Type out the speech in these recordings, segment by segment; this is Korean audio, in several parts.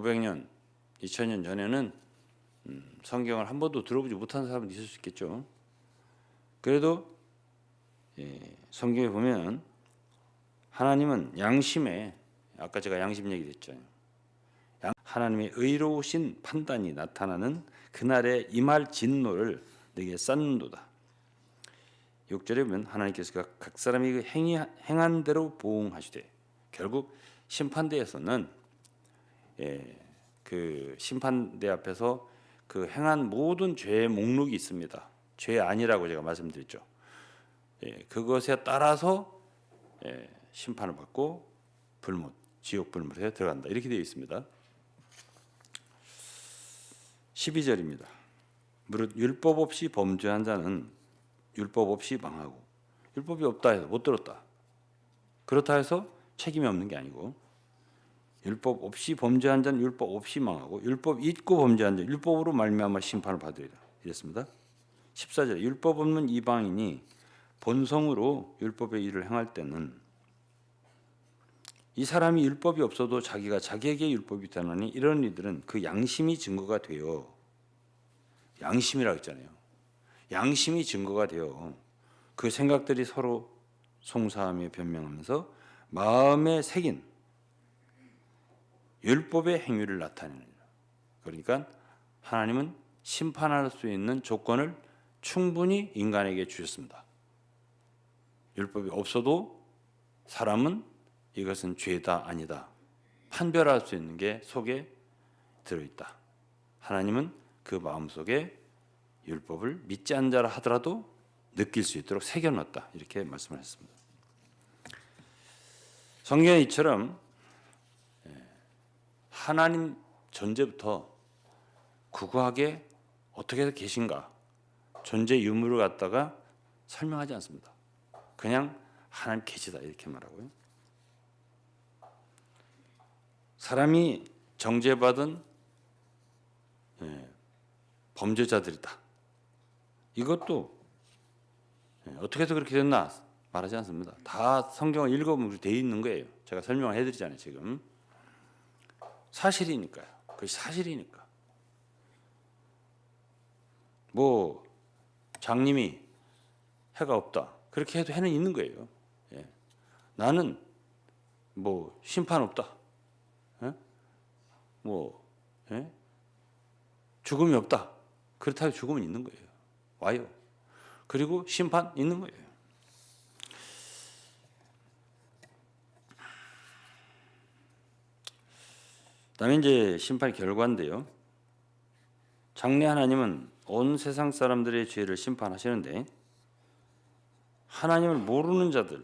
500년, 2000년 전에는 음, 성경을 한 번도 들어보지 못한 사람도 있을 수 있겠죠. 그래도 예, 성경에 보면 하나님은 양심에 아까 제가 양심 얘기했죠. 양- 하나님의 의로우신 판단이 나타나는 그날에 임할 진노를 내게 쌓는도다. 6절에 보면 하나님께서 각- 각 사람이 그 행한 대로 보응하시되 결국 심판대에서는 예, 그 심판대 앞에서 그 행한 모든 죄의 목록이 있습니다. 죄 아니라고 제가 말씀드렸죠. 예, 그것에 따라서 예, 심판을 받고 불못, 지옥 불못에 들어간다. 이렇게 되어 있습니다. 12절입니다. 무릇 율법 없이 범죄한 자는 율법 없이 망하고 율법이 없다 해서 못 들었다. 그렇다 해서 책임이 없는 게 아니고 율법 없이 범죄한 자는 율법 없이 망하고 율법 있고 범죄한 자 율법으로 말미암아 심판을 받으리라. 이랬습니다. 14절에 율법 없는 이방인이 본성으로 율법의 일을 행할 때는 이 사람이 율법이 없어도 자기가 자기에게 율법이 있다느니 이런 이들은 그 양심이 증거가 되어 양심이라고 했잖아요. 양심이 증거가 되어 그 생각들이 서로 송사하며 변명하면서 마음에 새긴 율법의 행위를 나타내는 그러니까 하나님은 심판할 수 있는 조건을 충분히 인간에게 주셨습니다. 율법이 없어도 사람은 이것은 죄다 아니다 판별할 수 있는 게 속에 들어 있다. 하나님은 그 마음 속에 율법을 믿지 않는 자라 하더라도 느낄 수 있도록 새겨놨다 이렇게 말씀하셨습니다. 성경에 이처럼 예, 하나님 존재부터 구구하게 어떻게 해서 계신가 존재 유무를 갖다가 설명하지 않습니다. 그냥 하나님 계시다 이렇게 말하고요. 사람이 정죄받은 예, 범죄자들이다. 이것도 예, 어떻게 해서 그렇게 됐나 말하지 않습니다. 다 성경을 읽어보면 돼 있는 거예요. 제가 설명을 해드리잖아요 지금 사실이니까요. 그것이 사실이니까. 뭐 장님이 해가 없다. 그렇게 해도 해는 있는 거예요. 예. 나는 뭐 심판 없다. 예? 뭐 예? 죽음이 없다. 그렇다고 죽음은 있는 거예요. 와요. 그리고 심판 있는 거예요. 다음에 이제 심판 결과인데요. 장래 하나님은 온 세상 사람들의 죄를 심판하시는데 하나님을 모르는 자들,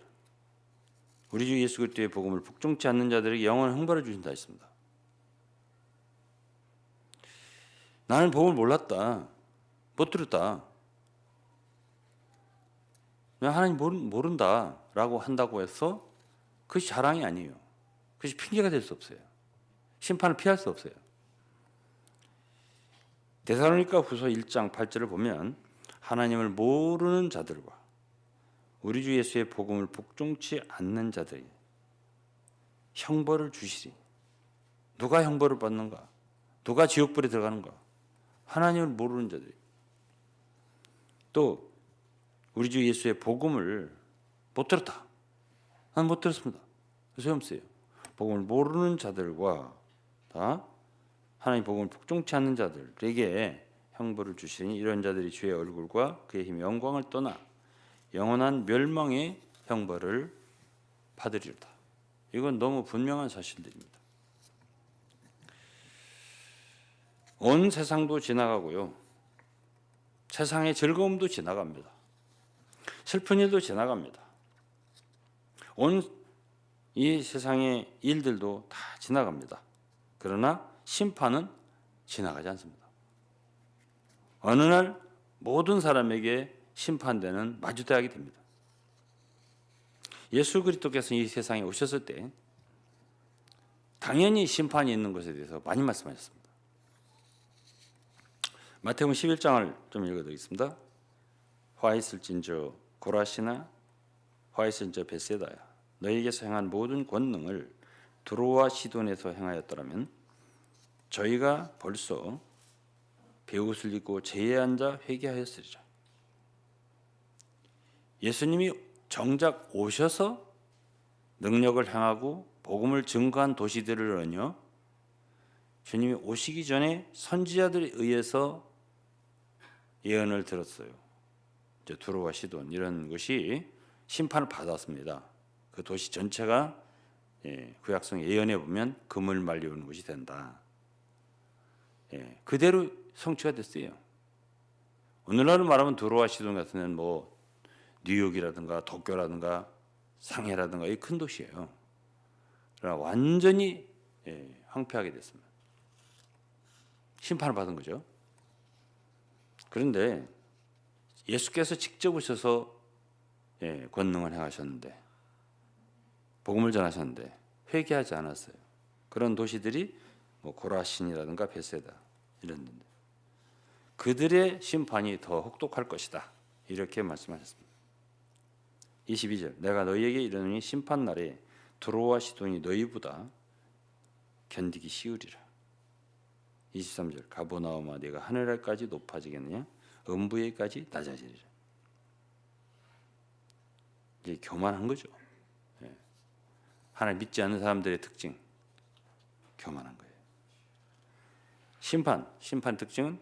우리 주 예수 그리스도의 복음을 복종치 않는 자들에게 영원한 형벌을 주신다 했습니다. 나는 복음을 몰랐다, 못 들었다. 나 하나님 모른다라고 한다고 해서 그것이 자랑이 아니에요. 그것이 핑계가 될 수 없어요. 심판을 피할 수 없어요. 데살로니가 후서 1장 8절을 보면 하나님을 모르는 자들과 우리 주 예수의 복음을 복종치 않는 자들이 형벌을 주시리. 누가 형벌을 받는가? 누가 지옥불에 들어가는가? 하나님을 모르는 자들이. 또 우리 주 예수의 복음을 못 들었다. 난 못 들었습니다. 소용없어요. 복음을 모르는 자들과 다 하나님 복음을 복종치 않는 자들에게 형벌을 주시니 이런 자들이 주의 얼굴과 그의 힘 영광을 떠나 영원한 멸망의 형벌을 받으리로다. 이건 너무 분명한 사실들입니다. 온 세상도 지나가고요. 세상의 즐거움도 지나갑니다. 슬픈 일도 지나갑니다. 온 이 세상의 일들도 다 지나갑니다. 그러나 심판은 지나가지 않습니다. 어느 날 모든 사람에게 심판되는 마주대하게 됩니다. 예수 그리스도께서 이 세상에 오셨을 때 당연히 심판이 있는 것에 대해서 많이 말씀하셨습니다. 마태복음 11장을 좀 읽어드리겠습니다. 화 있을진저 고라시나 화 있을진저 베세다야 너희에게서 행한 모든 권능을 두로와 시돈에서 행하였더라면 저희가 벌써 배옷을 입고 제에 앉아 회개하였으리라. 예수님이 정작 오셔서 능력을 행하고 복음을 증거한 도시들을 언여 주님이 오시기 전에 선지자들에 의해서 예언을 들었어요. 이제 두로와 시돈 이런 것이 심판을 받았습니다. 그 도시 전체가 예, 구약성 예언에 보면 금을 말리우는 곳이 된다. 예, 그대로 성취가 됐어요. 오늘날로 말하면 두로와 시돈 같은 데는 뭐 뉴욕이라든가 도쿄라든가 상해라든가 이 큰 도시예요. 그러나 완전히 예, 황폐하게 됐습니다. 심판을 받은 거죠. 그런데 예수께서 직접 오셔서 예, 권능을 행하셨는데 복음을 전하셨는데 회개하지 않았어요. 그런 도시들이 뭐 고라신이라든가 베세다 이런 데인데 그들의 심판이 더 혹독할 것이다. 이렇게 말씀하셨습니다. 22절 내가 너희에게 이르노니 심판 날에 두로와 시돈이 너희보다 견디기 쉬우리라. 23절 가보나오마 네가 하늘에까지 높아지겠느냐 음부에까지 낮아지리라. 이게 교만한 거죠. 예. 하나님 믿지 않는 사람들의 특징 교만한 거예요. 심판 심판 특징은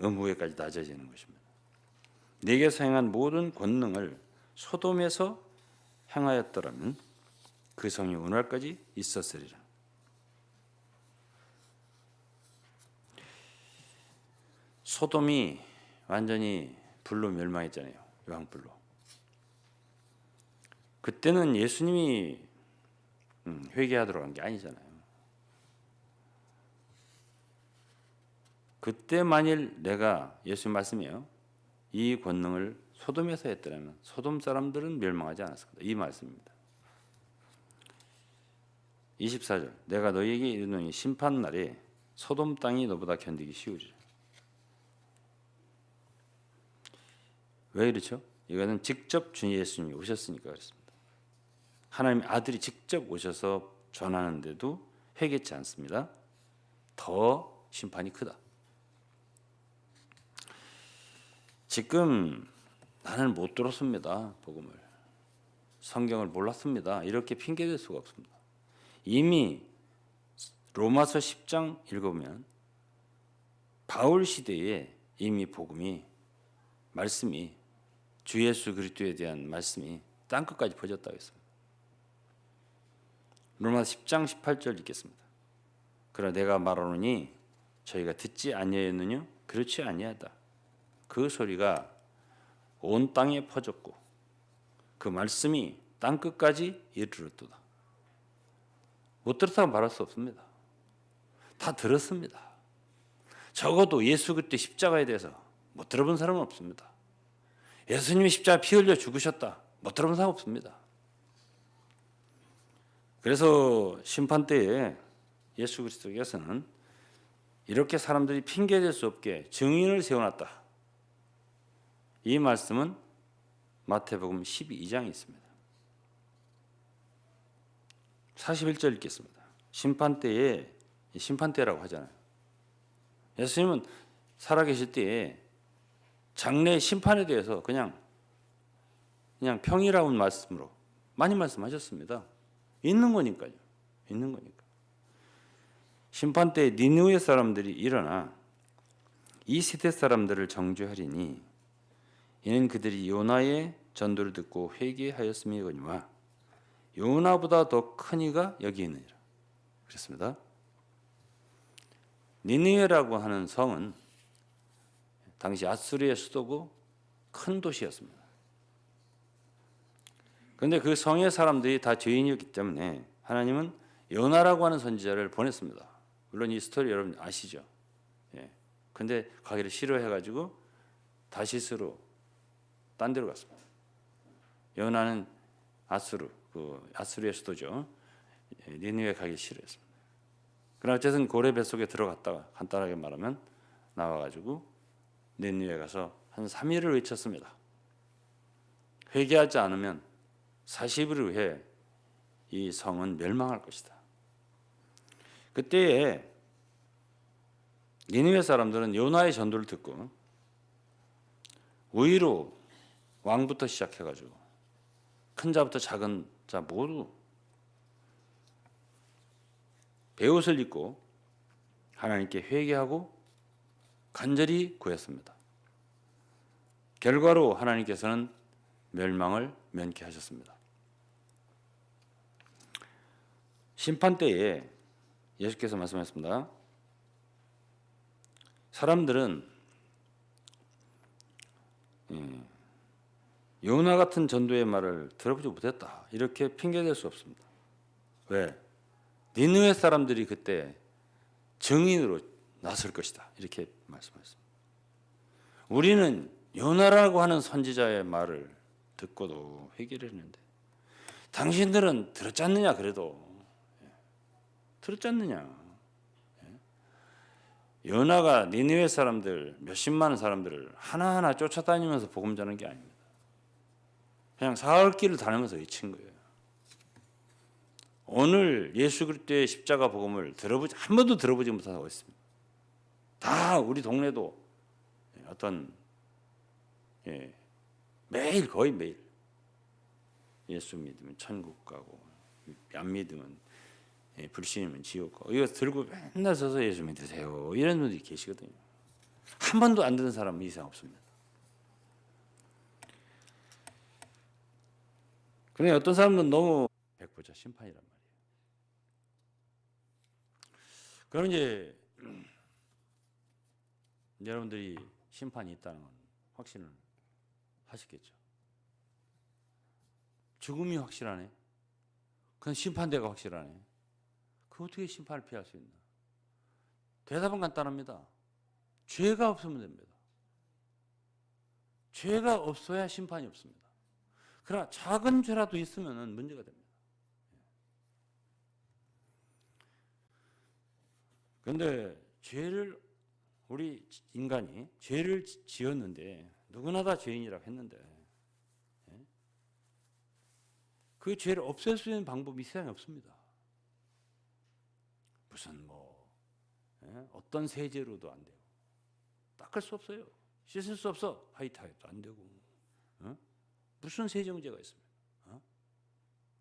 음부에까지 낮아지는 것입니다. 내게서 행한 모든 권능을 소돔에서 행하였더라면 그 성이 오늘까지 있었으리라. 소돔이 완전히 불로 멸망했잖아요. 유황불로. 그때는 예수님이 음, 회개하도록 한 게 아니잖아요. 그때 만일 내가 예수님 말씀이에요. 이 권능을 소돔에서 했더라면 소돔 사람들은 멸망하지 않았을 거다. 이 말씀입니다. 24절 내가 너희에게 이르노니 심판 날에 소돔 땅이 너보다 견디기 쉬우리라. 왜 그렇죠? 이거는 직접 주 예수님이 오셨으니까 그렇습니다. 하나님의 아들이 직접 오셔서 전하는데도 회개치 않습니다. 더 심판이 크다. 지금 나는 못 들었습니다. 복음을. 성경을 몰랐습니다. 이렇게 핑계댈 수가 없습니다. 이미 로마서 10장 읽으면 바울 시대에 이미 복음이 말씀이 주 예수 그리스도에 대한 말씀이 땅 끝까지 퍼졌다고 했습니다. 로마 10장 18절 읽겠습니다. 그러나 내가 말하노니 저희가 듣지 아니하였느냐? 그렇지 아니하다. 그 소리가 온 땅에 퍼졌고 그 말씀이 땅 끝까지 이르렀도다. 못 들었다고 말할 수 없습니다. 다 들었습니다. 적어도 예수 그때 십자가에 대해서 못 들어본 사람은 없습니다. 예수님이 십자가 피 흘려 죽으셨다. 못 들어본 사람 없습니다. 그래서 심판 때에 예수 그리스도께서는 이렇게 사람들이 핑계댈 수 없게 증인을 세워놨다. 이 말씀은 마태복음 12장에 있습니다. 41절 읽겠습니다. 심판 때에 심판 때라고 하잖아요. 예수님은 살아계실 때에 장래 심판에 대해서 그냥 그냥 평이라운 말씀으로 많이 말씀하셨습니다. 있는 거니까요. 있는 거니까. 심판 때 니누의 사람들이 일어나 이 세대 사람들을 정죄하리니 이는 그들이 요나의 전도를 듣고 회개하였음이거니와 요나보다 더 큰 이가 여기 있느니라. 그렇습니다. 니느웨라고 하는 성은 당시 아수리의 수도고 큰 도시였습니다. 그런데 그 성의 사람들이 다 죄인이었기 때문에 하나님은 요나라고 하는 선지자를 보냈습니다. 물론 이 스토리 여러분 아시죠? 예. 근데 가기를 싫어해가지고 다시스로 딴 데로 갔습니다. 요나는 아수르, 그 아수리의 수도죠. 예, 니느웨 가기 싫어했습니다. 그러나 어쨌든 고래 뱃속에 들어갔다가 간단하게 말하면 나와가지고 니느웨 가서 한 3일을 외쳤습니다. 회개하지 않으면 40일 후에 이 성은 멸망할 것이다. 그때에 니느웨 사람들은 요나의 전도를 듣고 의로 왕부터 시작해가지고 큰 자부터 작은 자 모두 베옷을 입고 하나님께 회개하고 간절히 구했습니다. 결과로 하나님께서는 멸망을 면케하셨습니다. 심판 때에 예수께서 말씀하셨습니다. 사람들은 예, 요나 같은 전도의 말을 들어보지 못했다 이렇게 핑계댈 수 없습니다. 왜? 니느웨 사람들이 그때 증인으로 나설 것이다 이렇게 말씀하셨습니다. 우리는 요나라고 하는 선지자의 말을 듣고도 회개를 했는데 당신들은 들었지 않느냐 그래도 예. 들었지 않느냐 예. 요나가 니느웨 사람들 몇십만 사람들을 하나하나 쫓아다니면서 복음 전하는 게 아닙니다. 그냥 사흘 길을 다니면서 외친 거예요. 오늘 예수 그리스도의 십자가 복음을 들어보지 한 번도 들어보지 못하고 있습니다. 다 우리 동네도 어떤 예, 매일 거의 매일 예수 믿으면 천국 가고 안 믿으면 예, 불신이면 지옥 이거 들고 맨날 서서 예수 믿으세요 이런 분들이 계시거든요. 한 번도 안 듣는 사람은 이상 없습니다. 그런데 어떤 사람은 너무 백보자 심판이란 말이에요. 그럼 이제 여러분들이 심판이 있다는 건 확신을 하시겠죠. 죽음이 확실하네. 그건 심판대가 확실하네. 그 어떻게 심판을 피할 수 있나? 대답은 간단합니다. 죄가 없으면 됩니다. 죄가 없어야 심판이 없습니다. 그러나 작은 죄라도 있으면 문제가 됩니다. 그런데 죄를 우리 인간이 죄를 지었는데 누구나 다 죄인이라고 했는데 예? 그 죄를 없앨 수 있는 방법이 세상에 없습니다. 무슨 뭐 예? 어떤 세제로도 안 돼요. 닦을 수 없어요. 씻을 수 없어. 화이트하이도 안 되고 어? 무슨 세정제가 있습니까? 어?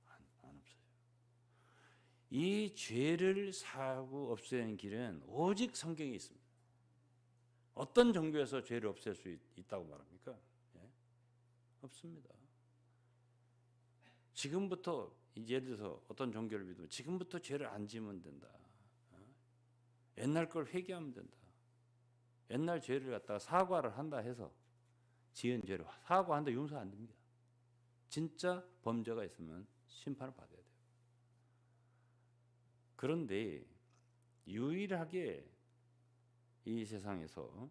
안, 안 없어요. 이 죄를 사고 없애는 길은 오직 성경에 있습니다. 어떤 종교에서 죄를 없앨 수 있, 다고 말합니까? 예? 없습니다. 지금부터 예를 들어서 어떤 종교를 믿으면 지금부터 죄를 안 지면 된다. 어? 옛날 걸 회개하면 된다. 옛날 죄를 갖다가 사과를 한다 해서 지은 죄를 사과한다 용서 안 됩니다. 진짜 범죄가 있으면 심판을 받아야 돼요. 그런데 유일하게 이 세상에서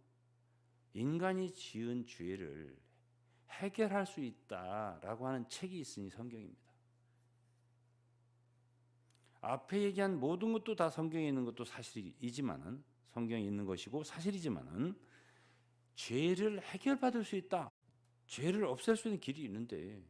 인간이 지은 죄를 해결할 수 있다라고 하는 책이 있으니 성경입니다. 앞에 얘기한 모든 것도 다 성경에 있는 것도 사실이지만은 성경에 있는 것이고 사실이지만은 죄를 해결받을 수 있다. 죄를 없앨 수 있는 길이 있는데